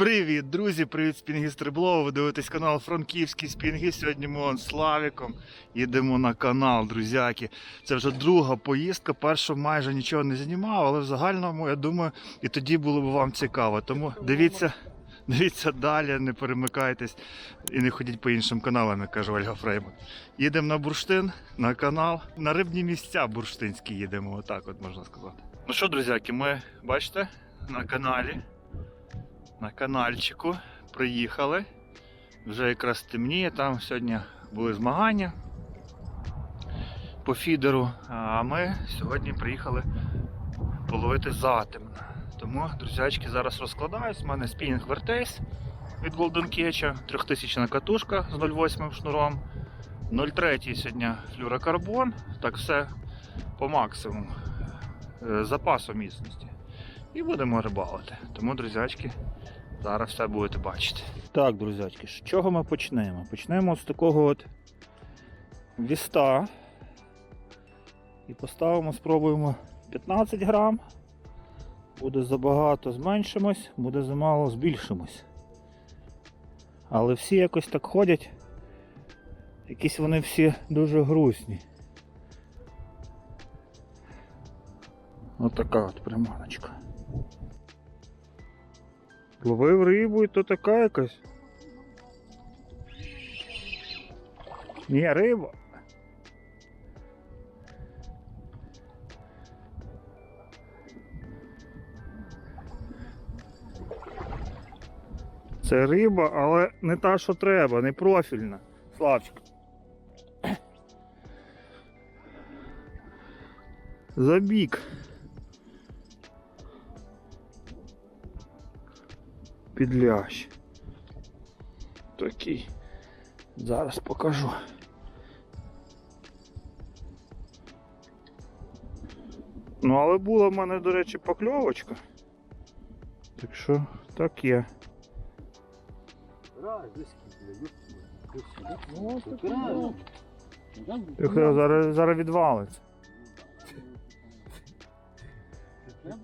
Привіт, друзі! Привіт, спінгіст Риблова. Ви дивитесь канал Франківський Спінгіст. Сьогодні ми з Славіком їдемо на канал, друзяки. Це вже друга поїздка. Першу майже нічого не знімав, але в загальному, я думаю, і тоді було б вам цікаво. Тому дивіться, дивіться далі, не перемикайтесь і не ходіть по іншим каналам, як каже Ольга Фрейман. Їдемо на бурштин, на канал. На рибні місця бурштинські їдемо, отак от можна сказати. Ну що, друзяки, ми бачите на каналі на канальчику. Приїхали. Вже якраз темніє, там сьогодні були змагання по фідеру. А ми сьогодні приїхали половити затемно. Тому, друзячки, зараз розкладаюсь. У мене спінінг вертейс від Golden Catch, 3000 катушка з 0,8 шнуром. 0,3 сьогодні флюрокарбон. Так все по максимуму. Е, Запасу міцності. І будемо рибалити. Тому, друзячки, Зараз все будете бачити. Так, друзячки, з чого ми почнемо? Почнемо з такого от віста. І поставимо, спробуємо 15 грам. Буде забагато, зменшимось, буде замало, збільшимось. Але всі якось так ходять. Якісь вони всі дуже грустні. Отака от приманочка. Ловив рибу і то така якась. Ні, риба. Це риба, але не та, що треба, не профільна. Славчик. Забік. Підлящ. Такий. Зараз покажу. Ну, але була в мене, до речі, покльовочка. Так що так є. Тихо, зараз, зараз відвалиться. Ну,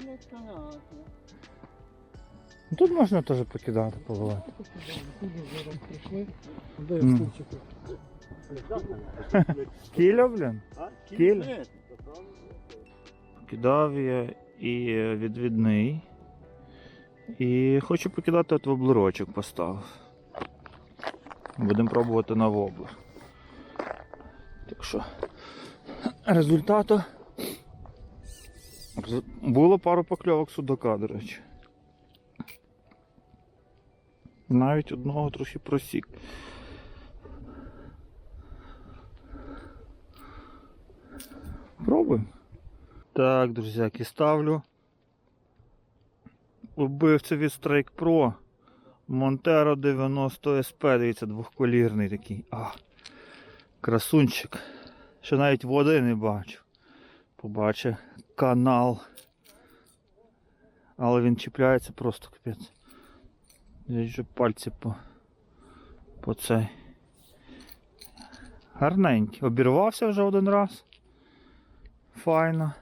Тут можна теж покидати, поливати. Де? Кіля, блін? Кіля? Покидав я і відвідний. І хочу покидати от воблерочок поставив. Будемо пробувати на воблер. Так що результату було пару покльовок судака, до речі. Навіть одного трохи просік. Пробуємо. Так, друзяки, ставлю. Убивця від Strike Pro. Montero 90 SP, дивіться, двохколірний такий. А, красунчик. Ще навіть води не бачу. Побачив канал. Але він чіпляється просто капець. Я вже пальці по, по цей. Гарненький. Обірвався вже один раз. Файно.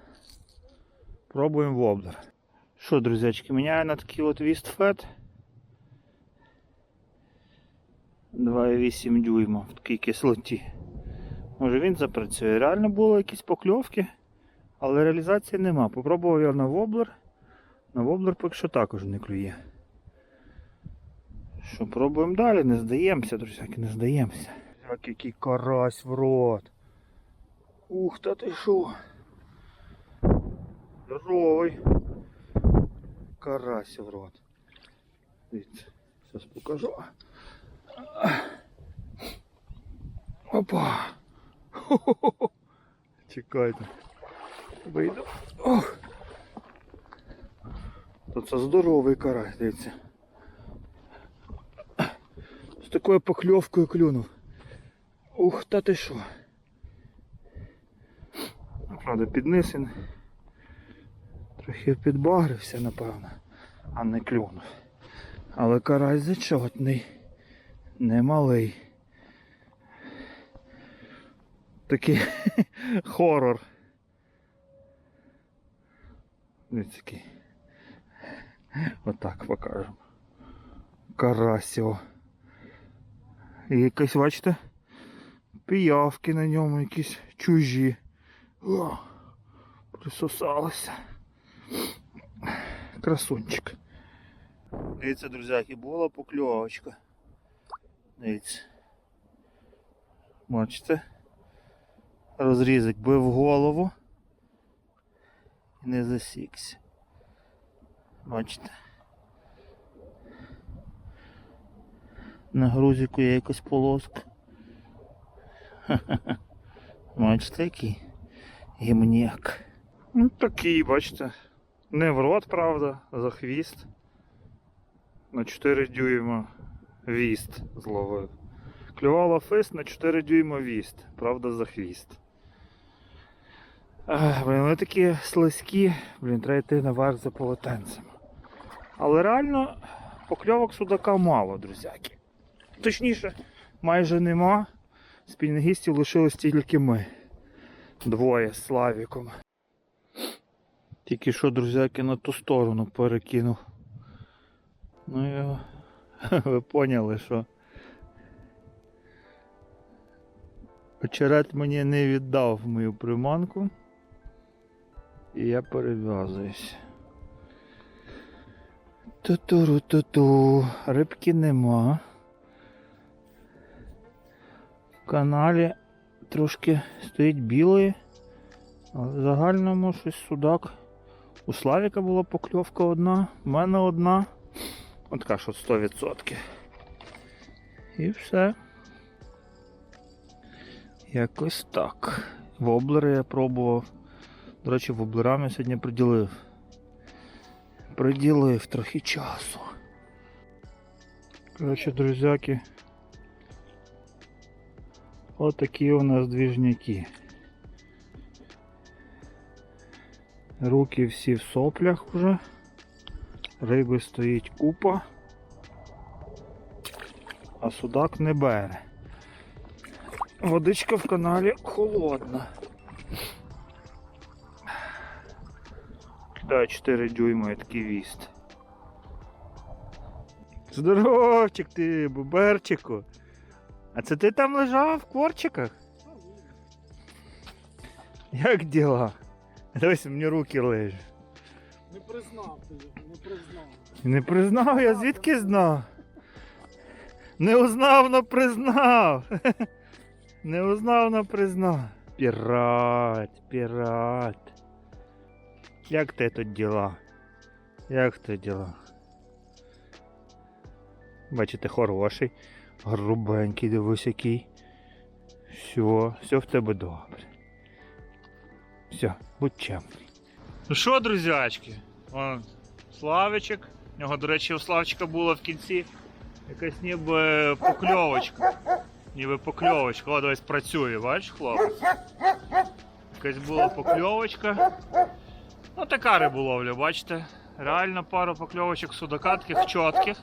Пробуємо воблер. Що, друзячки, міняю на такий от Вістфет. 2,8 дюйма в такій кислоті. Може він запрацює. Реально були якісь покльовки, але реалізації нема. Попробував я на воблер. На воблер поки що також не клює. Що, пробуємо далі, не здаємося, друзяки, не здаємося. Як який карась в рот. Ух, та ти що? Здоровий. Карась в рот. Дивіться, зараз покажу. Опа! Хо-хо-хо. Чекайте. Вийду. Ох. То це здоровий карась, дивіться. Такою покльовкою клюнув. Ух, та ти що? Правда, підниз він. Трохи підбагрився, напевно, а не клюнув. Але карась зачотний, немалий. Такий хорор. Ось такий. Отак покажемо. Карасіо. І якась, бачите, піявки на ньому, якісь чужі. О, присосалися. Красунчик. Дивіться, друзяки, була покльовочка. Дивіться. Бачите? Розрізик бив голову і не засікся. Бачите? На грузику є якась полоска. Бачите який? Гімняк. Ну такий, бачите. Не в рот, правда, за хвіст. На 4 дюйма віст зловив. Клювала фист на 4 дюйма віст, правда, за хвіст. Ах, блін, вони такі слизькі, блін, треба йти наверх за полотенцем. Але реально покльовок судака мало, друзяки. Точніше, майже нема. Спільнгістів лишилось тільки ми. Двоє з Славіком. Тільки що, друзяки, на ту сторону перекинув. Ну його. Ви поняли, що. Очерет мені не віддав мою приманку. І я перев'язуюсь. Ту-туру-ту-ту. Рибки нема. В каналі трошки стоїть білої. Але в загальному щось судак. У Славіка була покльовка одна, в мене одна. От така от 100%. І все. Якось так. Воблери я пробував. До речі, воблерам я сьогодні приділив. Приділив трохи часу. Коротше, друзяки. Отакі у нас двіжняки. Руки всі в соплях уже. Риби стоїть купа. А судак не бере. Водичка в каналі холодна. Кидаю 4 дюйма і такий віст. Здоровчик ти, буберчику. А це ти там лежав в корчиках? Як діла? Дивись, мені руки лежать. Не признав ти його, не признав. Не признав, я звідки знав? Не узнав, но признав. Не узнав, но признав. Пірат, пірат. Як ти тут діла? Як ти діла? Бачите, хороший, грубенький, дивись який. Все, все в тебе добре. Все, будь чемний. Ну що, друзячки? Вон, Славичок. У нього, до речі, у Славчика була в кінці якась ніби покльовочка. Ніби покльовочка. О, дивись, працює, бачиш, хлопець? Якась була покльовочка. Ну, така риболовля, бачите? Реально пару покльовочок судака таких чітких.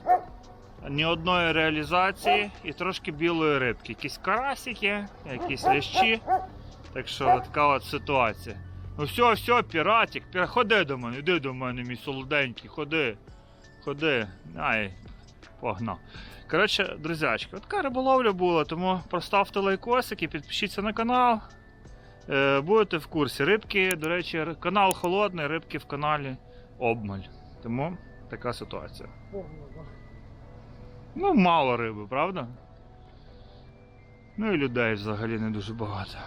Ні одної реалізації і трошки білої рибки. Якісь карасики, якісь лящі. Так що така от ситуація. Ну все, все, піратик, пір... ходи до мене, іди до мене, мій солоденький, ходи. Ходи. Ай, погнав. Коротше, друзячки, така риболовля була, тому проставте лайкосик і підпишіться на канал. Е, будете в курсі. Рибки, до речі, канал холодний, рибки в каналі обмаль. Тому така ситуація. Ну, мало риби, правда? Ну і людей взагалі не дуже багато.